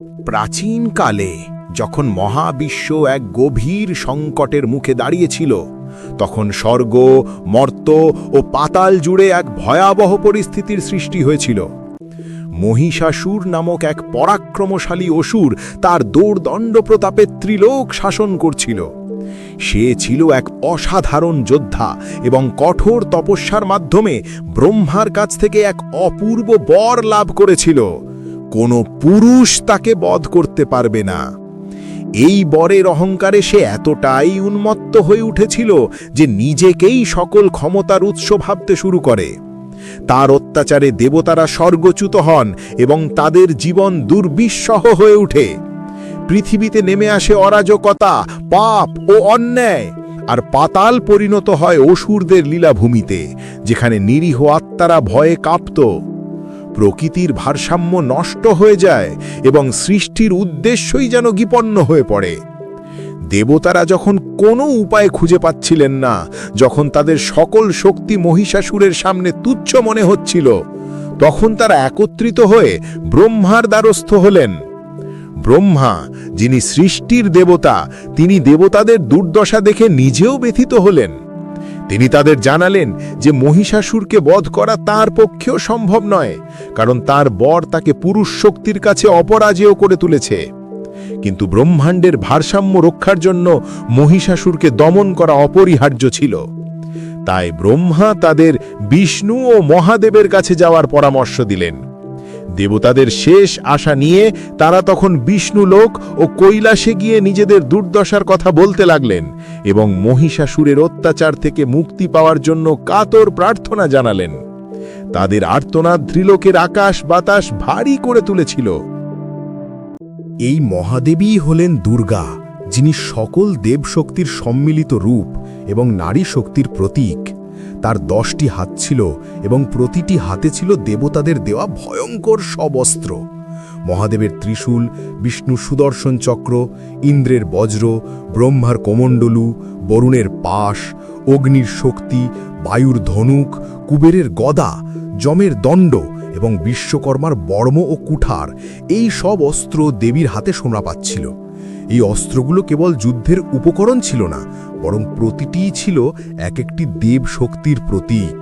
প্রাচীনকালে যখন মহাবিশ্ব এক গভীর সংকটের মুখে দাঁড়িয়েছিল, তখন স্বর্গ, মর্ত ও পাতাল জুড়ে এক ভয়াবহ পরিস্থিতির সৃষ্টি হয়েছিল। মহিষাসুর নামক এক পরাক্রমশালী অসুর তার দৌর্দণ্ড প্রতাপে ত্রিলোক শাসন করছিল। সে ছিল এক অসাধারণ যোদ্ধা এবং কঠোর তপস্যার মাধ্যমে ব্রহ্মার কাছ থেকে এক অপূর্ব বর লাভ করেছিল। কোনো পুরুষ তাকে বধ করতে পারবে না। এই বরের অহংকারে সে এতটাই উন্মত্ত হয়ে উঠেছিল যে নিজেকেই সকল ক্ষমতার উৎস ভাবতে শুরু করে। তার অত্যাচারে দেবতারা স্বর্গচ্যুত হন এবং তাদের জীবন দুর্বিষহ হয়ে ওঠে। পৃথিবীতে নেমে আসে অরাজকতা, পাপ ও অন্যায়, আর পাতাল পরিণত হয় অসুরদের লীলাভূমিতে, যেখানে নিরীহ আত্মারা ভয়ে কাঁপত। প্রকৃতির ভারসাম্য নষ্ট হয়ে যায় এবং সৃষ্টির উদ্দেশ্যই যেন বিপন্ন হয়ে পড়ে। দেবতারা যখন কোনো উপায় খুঁজে পাচ্ছিলেন না, যখন তাদের সকল শক্তি মহিষাসুরের সামনে তুচ্ছ মনে হচ্ছিল, তখন তারা একত্রিত হয়ে ব্রহ্মার দ্বারস্থ হলেন। ব্রহ্মা, যিনি সৃষ্টির দেবতা, তিনি দেবতাদের দুর্দশা দেখে নিজেও ব্যথিত হলেন। তিনি তাদের জানালেন যে মহিষাসুরকে বধ করা তার পক্ষেও সম্ভব নয়, কারণ তার বর তাকে পুরুষ শক্তির কাছে অপরাজেয় করে তুলেছে। কিন্তু ব্রহ্মাণ্ডের ভারসাম্য রক্ষার জন্য মহিষাসুরকে দমন করা অপরিহার্য ছিল। তাই ব্রহ্মা তাদের বিষ্ণু ও মহাদেবের কাছে যাওয়ার পরামর্শ দিলেন। দেবতাদের শেষ আশা নিয়ে তারা তখন বিষ্ণু লোক ও কৈলাসে গিয়ে নিজেদের দুর্দশার কথা বলতে লাগলেন এবং মহিষাসুরের অত্যাচার থেকে মুক্তি পাওয়ার জন্য কাতর প্রার্থনা জানালেন। তাদের আর্তনাদ ত্রিলোকের আকাশ বাতাস ভারী করে তুলেছিল। এই মহাদেবী হলেন দুর্গা, যিনি সকল দেবশক্তির সম্মিলিত রূপ এবং নারী শক্তির প্রতীক। তার দশটি হাত ছিল এবং প্রতিটি হাতে ছিল দেবতাদের দেওয়া ভয়ঙ্কর সব অস্ত্র। মহাদেবের ত্রিশূল, বিষ্ণু সুদর্শন চক্র, ইন্দ্রের বজ্র, ব্রহ্মার কোমণ্ডলু, বরুণের পাশ, অগ্নির শক্তি, বায়ুর ধনুক, কুবেরের গদা, যমের দণ্ড এবং বিশ্বকর্মার বর্ম ও কুঠার, এই সব অস্ত্র দেবীর হাতে শোনা পাচ্ছিল। এই অস্ত্রগুলো কেবল যুদ্ধের উপকরণ ছিল না, বরং প্রতিটিই ছিল এক একটি দেব শক্তির প্রতীক।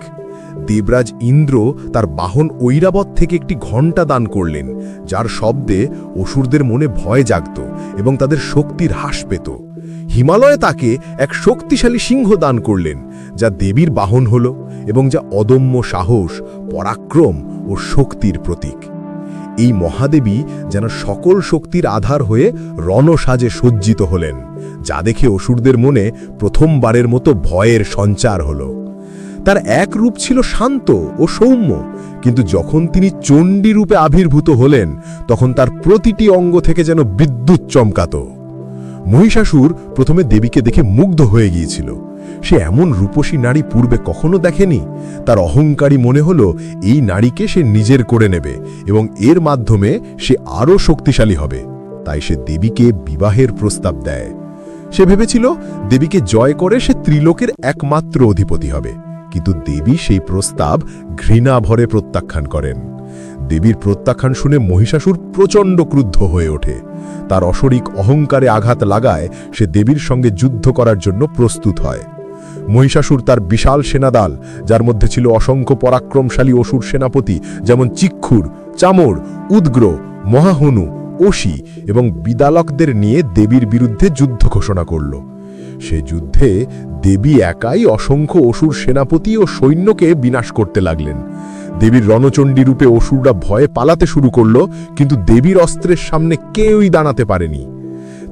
দেবরাজ ইন্দ্র তার বাহন ঐরাবত থেকে একটি ঘণ্টা দান করলেন, যার শব্দে অসুরদের মনে ভয় জাগত এবং তাদের শক্তির হ্রাস পেত। হিমালয়ে তাকে এক শক্তিশালী সিংহ দান করলেন, যা দেবীর বাহন হল এবং যা অদম্য সাহস, পরাক্রম ও শক্তির প্রতীক। এই মহাদেবী যেন সকল শক্তির আধার হয়ে রণসাজে সজ্জিত হলেন, যা দেখে অসুরদের মনে প্রথমবারের মতো ভয়ের সঞ্চার হল। তার এক রূপ ছিল শান্ত ও সৌম্য, কিন্তু যখন তিনি চণ্ডী রূপে আবির্ভূত হলেন, তখন তার প্রতিটি অঙ্গ থেকে যেন বিদ্যুৎ চমকাত। মহিষাসুর প্রথমে দেবীকে দেখে মুগ্ধ হয়ে গিয়েছিল। সে এমন রূপসী নারী পূর্বে কখনো দেখেনি? তার অহংকারী মনে হলো, এই নারীকে সে নিজের করে নেবে এবং এর মাধ্যমে সে আরও শক্তিশালী হবে। তাই সে দেবীকে বিবাহের প্রস্তাব দেয়। সে ভেবেছিল, দেবীকে জয় করে সে ত্রিলোকের একমাত্র অধিপতি হবে। কিন্তু দেবী সেই প্রস্তাব ঘৃণা ভরে প্রত্যাখ্যান করেন। দেবীর প্রত্যাখ্যান শুনে মহিষাসুর প্রচণ্ড ক্রুদ্ধ হয়ে ওঠে। তার অশরিক অহংকারে আঘাত লাগায় সে দেবীর সঙ্গে যুদ্ধ করার জন্য প্রস্তুত হয়। মহিষাসুর তার বিশাল সেনাদাল, যার মধ্যে ছিল অসংখ্য পরাক্রমশালী অসুর সেনাপতি, যেমন চিক্ষুর চামর, উদ্গ্র, মহাহনু, ওশি এবং বিদালকদের নিয়ে দেবীর বিরুদ্ধে যুদ্ধ ঘোষণা করল। সে যুদ্ধে দেবী একাই অসংখ্য অসুর সেনাপতি ও সৈন্যকে বিনাশ করতে লাগলেন। দেবীর রণচণ্ডী রূপে অসুররা ভয়ে পালাতে শুরু করল, কিন্তু দেবীর অস্ত্রের সামনে কেউই দাঁড়াতে পারেনি।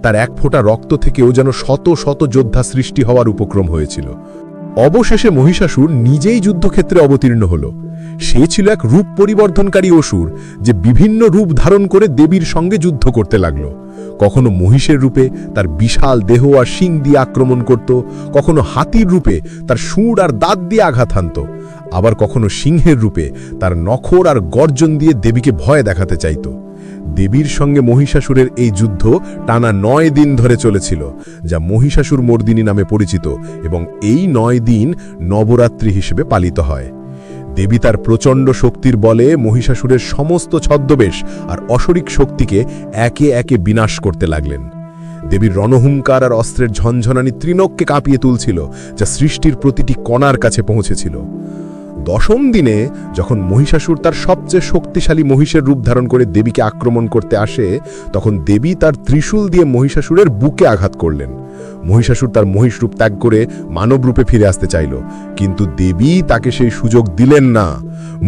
তার এক ফোঁটা রক্ত থেকেও যেন শত শত যোদ্ধা সৃষ্টি হওয়ার উপক্রম হয়েছিল। অবশেষে মহিষাসুর নিজেই যুদ্ধক্ষেত্রে অবতীর্ণ হল। সে ছিল এক রূপ পরিবর্ধনকারী অসুর যে বিভিন্ন রূপ ধারণ করে দেবীর সঙ্গে যুদ্ধ করতে লাগল। কখনো মহিষের রূপে তার বিশাল দেহ আর শিং দিয়ে আক্রমণ করত, কখনো হাতির রূপে তার সুর আর দাঁত দিয়ে আঘাত হানত, আবার কখনো সিংহের রূপে তার নখর আর গর্জন দিয়ে দেবীকে ভয় দেখাতে চাইত। দেবীর সঙ্গে মহিষাসুরের এই যুদ্ধ টানা নয় দিন ধরে চলেছিল, যা মহিষাসুর মর্দিনী নামে পরিচিত এবং এই নয় দিন নবরাত্রি হিসেবে পালিত হয়। দেবী তার প্রচণ্ড শক্তির বলে মহিষাসুরের সমস্ত ছদ্মবেশ আর অশরিক শক্তিকে একে একে বিনাশ করতে লাগলেন। দেবীর রণহুঙ্কার আর অস্ত্রের ঝনঝনানি ত্রিনককে কাঁপিয়ে তুলছিল, যা সৃষ্টির প্রতিটি কণার কাছে পৌঁছেছিল। দশম দিনে যখন মহিষাসুর তার সবচেয়ে শক্তিশালী মহিষের রূপ ধারণ করে দেবীকে আক্রমণ করতে আসে, তখন দেবী তার ত্রিশূল দিয়ে মহিষাসুরের বুকে আঘাত করলেন। মহিষাসুর তার মহিষ রূপ ত্যাগ করে মানব রূপে ফিরে আসতে চাইল, কিন্তু দেবী তাকে সেই সুযোগ দিলেন না।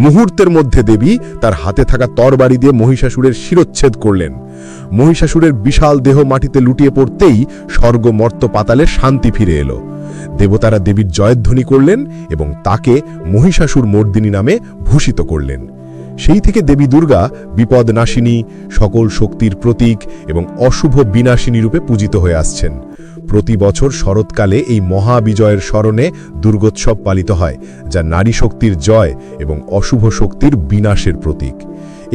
মুহূর্তের মধ্যে দেবী তার হাতে থাকা তরবারি দিয়ে মহিষাসুরের শিরচ্ছেদ করলেন। মহিষাসুরের বিশাল দেহ মাটিতে লুটিয়ে পড়তেই স্বর্গ মর্ত পাতালে শান্তি ফিরে এলো। দেবতারা দেবীর জয়ধ্বনি করলেন এবং তাকে মহিষাসুর মর্দিনী নামে ভূষিত করলেন। সেই থেকে দেবী দুর্গা বিপদ নাশিনী সকল শক্তির প্রতীক এবং অশুভ বিনাশিনী রূপে পূজিত হয়ে আসছেন। প্রতি বছর শরৎকালে এই মহাবিজয়ের স্মরণে দুর্গোৎসব পালিত হয়, যা নারী শক্তির জয় এবং অশুভ শক্তির বিনাশের প্রতীক।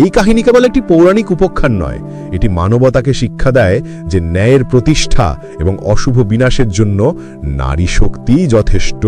এই কাহিনী কেবল একটি পৌরাণিক উপখ্যান নয়, এটি মানবতাকে শিক্ষা দেয় যে ন্যায়ের প্রতিষ্ঠা এবং অশুভ বিনাশের জন্য নারী শক্তিই যথেষ্ট।